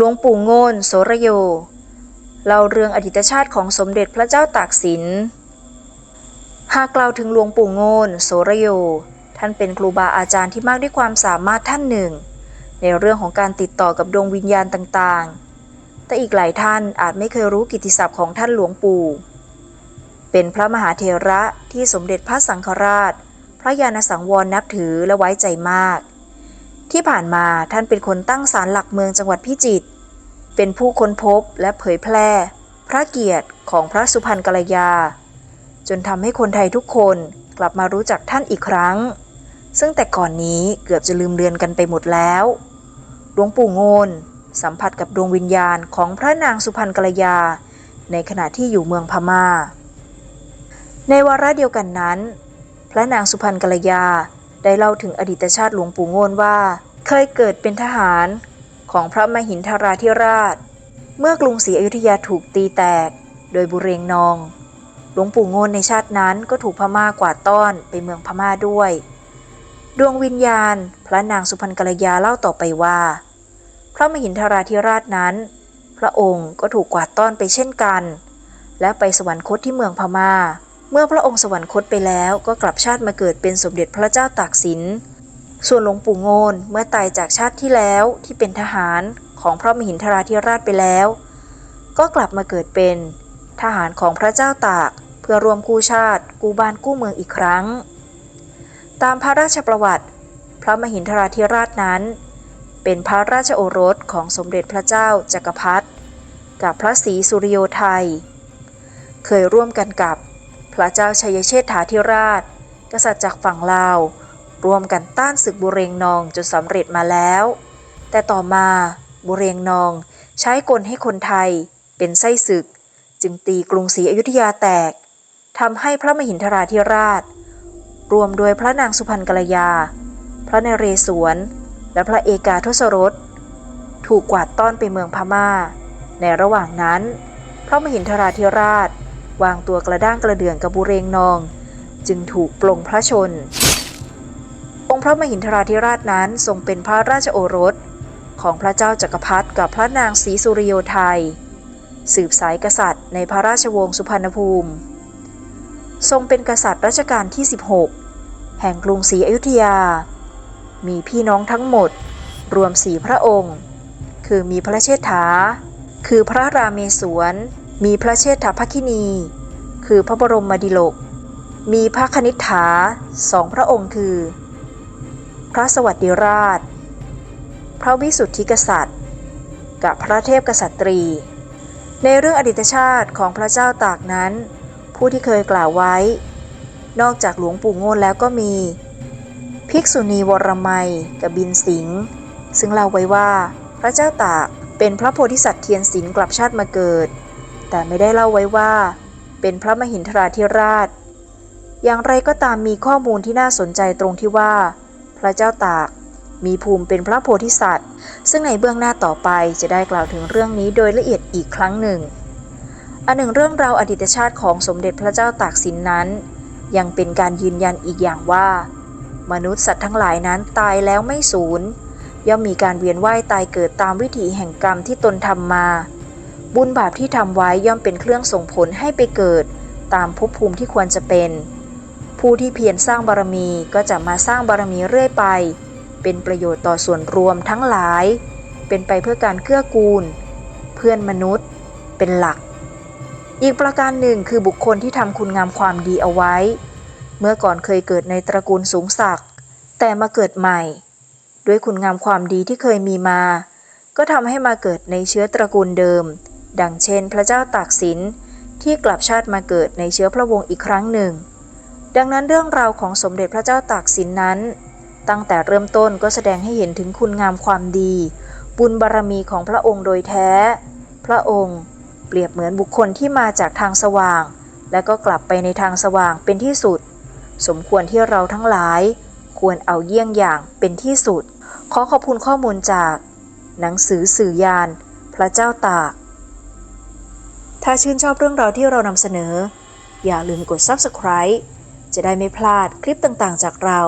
หลวงปู่โงนโสระโย เล่าเรื่องอดีตชาติของสมเด็จพระเจ้าตากสิน หากกล่าวถึงหลวงปู่โงนโสระโย ท่านเป็นครูบาอาจารย์ที่มากด้วยความสามารถท่านหนึ่ง ในเรื่องของการติดต่อกับดวงวิญญาณต่างๆ แต่อีกหลายท่านอาจไม่เคยรู้กิตติศัพท์ของท่านหลวงปู่ เป็นพระมหาเถระที่สมเด็จพระสังฆราช พระยาณสังวรนับถือและไว้ใจมาก ที่ผ่านมาท่านเป็นคนตั้งศาลหลักเมืองจังหวัดพิจิตร เป็นผู้ค้นพบและเผยแพร่ พระเกียรติของพระสุพรรณกัลยา จนทำให้คนไทยทุกคนกลับมารู้จักท่านอีกครั้ง ซึ่งแต่ก่อนนี้เกือบจะลืมเลือนกันไปหมดแล้วหลวงปู่โงนสัมผัสกับดวงวิญญาณของพระนางสุพรรณกัลยา ในขณะที่อยู่เมืองพมา่า ในวาระเดียวกันนั้น พระนางสุพรรณกัลยา ได้เล่าถึงอดีตชาติหลวงปู่โงนว่า เคยเกิดเป็นทหารของพระมหินทราธิราช เมื่อกรุงศรีอยุธยาถูกตีแตก โดยบุเรงนอง หลวงปู่โงนในชาตินั้นก็ถูกพม่ากวาดต้อนไปเมืองพม่าด้วย ดวงวิญญาณ พระนางสุพรรณกัลยาเล่าต่อไปว่า พระมหินทราธิราชนั้น พระองค์ก็ถูกกวาดต้อนไปเช่นกัน และไปสวรรคตที่เมืองพม่า เมื่อพระองค์สวรรคตไปแล้วก็กลับชาติมาเกิดเป็นสมเด็จพระเจ้าตากสิน ส่วนหลวงปู่โงนเมื่อตายจากชาติที่แล้วที่เป็นทหารของพระมหินทราธิราชไปแล้ว ก็กลับมาเกิดเป็นทหารของพระเจ้าตากเพื่อรวมกู้ชาติ กู้บ้านกู้เมืองอีกครั้ง ตามพระราชประวัติ พระมหินทราธิราชนั้น เป็นพระราชโอรสของสมเด็จพระเจ้าจักรพรรดิกับพระศรีสุริโยไทย เคยร่วมกันกับ พระเจ้าชัยเชษฐาธิราช กษัตริย์จากฝั่งลาวร่วมกันต้านศึกบุเรงนองจนสำเร็จมาแล้ว แต่ต่อมาบุเรงนองใช้กลให้คนไทยเป็นไส้ศึก จึงตีกรุงศรีอยุธยาแตกทำให้พระมหินทราธิราช รวมโดยพระนางสุพรรณกัลยา พระนเรศวร และพระเอกาทศรส ถูกกวาดต้อนไปเมืองพมา่า ในระหว่างนั้น พระมหินทราธิราช วางตัวกระด้างกระเดื่องกับบุเรงนอง จึงถูกปลงพระชน องค์พระมหินทราธิราชนั้นทรงเป็นพระราชโอรส ของพระเจ้าจักรพรรดิกับพระนางศรีสุริโยไทย สืบสายกษัตริย์ในพระราชวงศ์สุพรรณภูมิ ทรงเป็นกษัตริย์รัชกาลที่ 16 แห่งกรุงศรีอยุธยา มีพี่น้องทั้งหมด รวมสี่พระองค์ คือมีพระเชษฐา คือพระราเมศวร มีพระเชษฐภคินี คือพระบรมดิโลก มีพระคณิษฐาสองพระองค์คือ พระสวัสดิราช พระวิสุทธิกษัตริย์ กับพระเทพกษัตรี ในเรื่องอดีตชาติของพระเจ้าตากนั้น ผู้ที่เคยกล่าวไว้ นอกจากหลวงปู่โงนแล้วก็มี ภิกษุณีวรมัยกับบินสิงห์ซึ่งเล่าไว้ว่าพระเจ้าตากเป็นพระโพธิสัตว์เทียนศิลกลับชาติมาเกิด แต่ไม่ได้เล่าไว้ว่า เป็นพระมหินทราธิราช อย่างไรก็ตามมีข้อมูลที่น่าสนใจตรงที่ว่า พระเจ้าตากมีภูมิเป็นพระโพธิสัตว์ ซึ่งในเบื้องหน้าต่อไปจะได้กล่าวถึงเรื่องนี้โดยละเอียดอีกครั้งหนึ่ง อันหนึ่งเรื่องราวอดีตชาติของสมเด็จพระเจ้าตากสินนั้น ยังเป็นการยืนยันอีกอย่างว่า มนุษย์สัตว์ทั้งหลายนั้นตายแล้วไม่สูญย่อมมีการเวียนว่ายตายเกิดตามวิถีแห่งกรรมที่ตนทำมา บุญบาปที่ทำไว้ย่อมเป็นเครื่องส่งผลให้ไปเกิด ตามภพภูมิที่ควรจะเป็น ผู้ที่เพียรสร้างบารมีก็จะมาสร้างบารมีเรื่อยไป เป็นประโยชน์ต่อส่วนรวมทั้งหลาย เป็นไปเพื่อการเกื้อกูล เพื่อนมนุษย์ เป็นหลัก อีกประการหนึ่งคือบุคคลที่ทำคุณงามความดีเอาไว้ เมื่อก่อนเคยเกิดในตระกูลสูงศักดิ์แต่มาเกิดใหม่ ด้วยคุณงามความดีที่เคยมีมา ก็ทำให้มาเกิดในเชื้อตระกูลเดิม ดังเช่น พระเจ้าตากสินที่กลับชาติมาเกิดในเชื้อพระวงศ์อีกครั้งหนึ่ง ดังนั้นเรื่องราวของสมเด็จพระเจ้าตากสินนั้น ตั้งแต่เริ่มต้นก็แสดงให้เห็นถึงคุณงามความดี บุญบารรมีของพระองค์โดยแท้ พระองค์เปรียบเหมือนบุคคลที่มาจากทางสว่าง และก็กลับไปในทางสว่างเป็นที่สุด สมควรที่เราทั้งหลาย ควรเอาเยี่ยงอย่างเป็นที่สุด ขอขอบคุณข้อมูลจาก หนังสือสื่อยาน พระเจ้าตาก ถ้าชื่นชอบเรื่องราวที่เรานำเสนอ อย่าลืมกด Subscribe จะได้ไม่พลาดคลิปต่างๆ จากเรา